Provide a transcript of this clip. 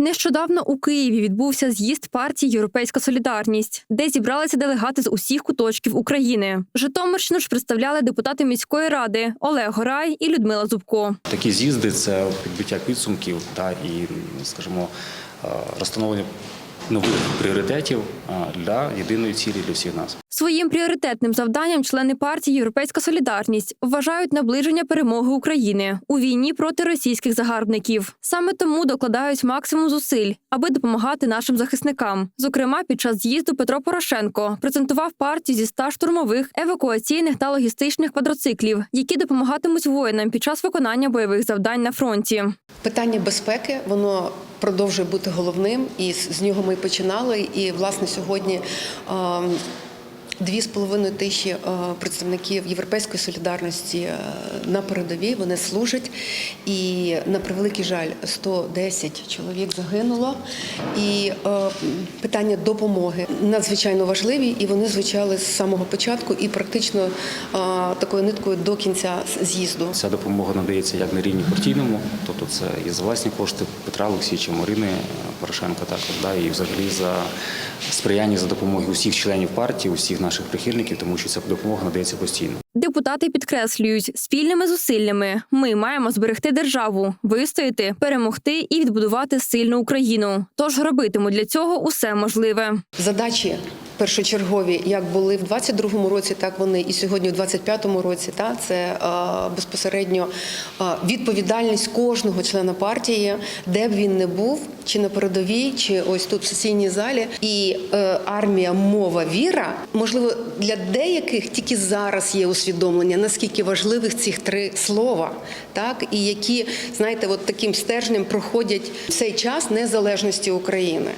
Нещодавно у Києві відбувся з'їзд партії Європейська Солідарність, де зібралися делегати з усіх куточків України. Житомирщину ж представляли депутати міської ради Олег Горай і Людмила Зубко. Такі з'їзди це підбиття підсумків та і, скажімо, е, розстановлення нових пріоритетів е, для єдиної цілі для всіх нас. Своїм пріоритетним завданням члени партії Європейська Солідарність вважають наближення перемоги України у війні проти російських загарбників. Саме тому докладають максимум зусиль, аби допомагати нашим захисникам. Зокрема, під час з'їзду Петро Порошенко презентував партію зі 100 штурмових, евакуаційних та логістичних квадроциклів, які допомагатимуть воїнам під час виконання бойових завдань на фронті. Питання безпеки воно продовжує бути головним, і з з нього ми починали. І власне сьогодні. Ем, Дві з половиною тисячі е, представників європейської солідарності е, на передовій вони служать, і на превеликий жаль, 110 чоловік загинуло. І е, питання допомоги надзвичайно важливі, і вони звучали з самого початку і практично такою ниткою до кінця з'їзду. Ця допомога надається як на рівні партійному, тобто це і за власні кошти Петра Олексійовича, Марини Порошенка, також да, і взагалі за сприяння за допомогою усіх членів партії, усіх наших прихильників, тому що ця допомога надається постійно. Депутати підкреслюють, спільними зусиллями ми маємо зберегти державу, вистояти, перемогти і відбудувати сильну Україну. Тож робитимуть для цього усе можливе. задачі першочергові, як були в 22-му році, так вони і сьогодні, в 25-му році. Та це е, безпосередньо е, відповідальність кожного члена партії, де б він не був, чи на передовій, чи ось тут в сесійній залі. І е, армія, мова, віра. Можливо, для деяких тільки зараз є усвідомлення, наскільки важливих цих три слова, так і які знаєте, от таким стержнем проходять цей час незалежності України.